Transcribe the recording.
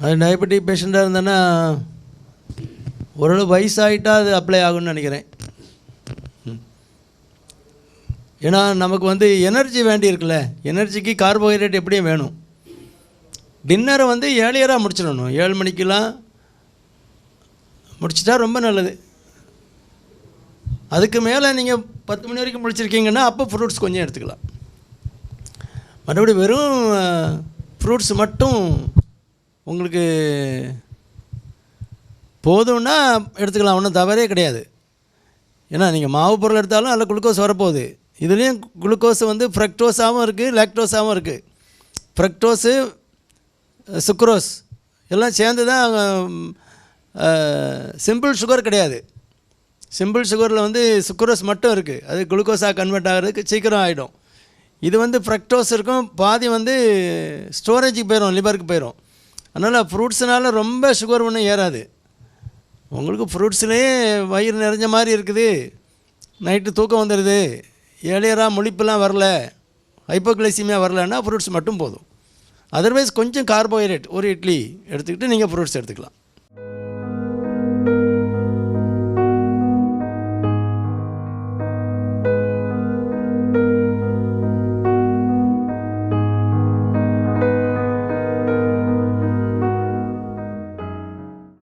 அது டயபெட்டிக் பேஷண்ட்டாக இருந்தேன்னா ஓரளவு வயசாகிட்டா அது அப்ளை ஆகும்னு நினைக்கிறேன். ம். ஏன்னா நமக்கு வந்து எனர்ஜி வேண்டி இருக்குல்ல. எனர்ஜிக்கு கார்போஹைட்ரேட் எப்படியும் வேணும். டின்னரை வந்து ஏழியராக முடிச்சிடணும். ஏழு மணிக்கெலாம் முடிச்சிட்டா ரொம்ப நல்லது. அதுக்கு மேலே நீங்கள் பத்து மணி வரைக்கும் முடிச்சிருக்கீங்கன்னா அப்போ ஃப்ரூட்ஸ் கொஞ்சம் எடுத்துக்கலாம். மறுபடியும் வெறும் ஃப்ரூட்ஸ் மட்டும் உங்களுக்கு போதும்னா எடுத்துக்கலாம் ஒன்றும் தவறே கிடையாது. ஏன்னா நீங்கள் மாவு பொருள் எடுத்தாலும் அதில் குளுக்கோஸ் வரப்போகுது. இதுலேயும் குளுக்கோஸ் வந்து ஃப்ரக்டோஸாகவும் இருக்குது லாக்டோஸாகவும் இருக்குது ஃப்ரக்டோஸு சுக்ரோஸ் எல்லாம் சேர்ந்து தான் சிம்பிள் சுகர் கிடையாது. சிம்பிள் சுகரில் வந்து சுக்ரோஸ் மட்டும் இருக்குது அது குளுக்கோஸாக கன்வெர்ட் ஆகிறதுக்கு சீக்கிரம் ஆகிடும் இது வந்து ஃப்ரக்டோஸ் இருக்கும் பாதி வந்து ஸ்டோரேஜுக்கு போயிடும் லிவருக்கு போயிடும் அதனால் ஃப்ரூட்ஸ்னால ரொம்ப சுகர் ஒன்றும் ஏறாது. உங்களுக்கு ஃப்ரூட்ஸ்லேயே வயிறு நிறைஞ்ச மாதிரி இருக்குது. நைட்டு தூக்கம் வந்துடுது ஏழையராக முழிப்பெல்லாம் வரல. ஹைப்போக்ளைசிமியாக வரலன்னா ஃப்ரூட்ஸ் மட்டும் போதும். அதர்வைஸ் கொஞ்சம் கார்போஹைட்ரேட் ஒரு இட்லி எடுத்துக்கிட்டு நீங்கள் ஃப்ரூட்ஸ் எடுத்துக்கலாம்.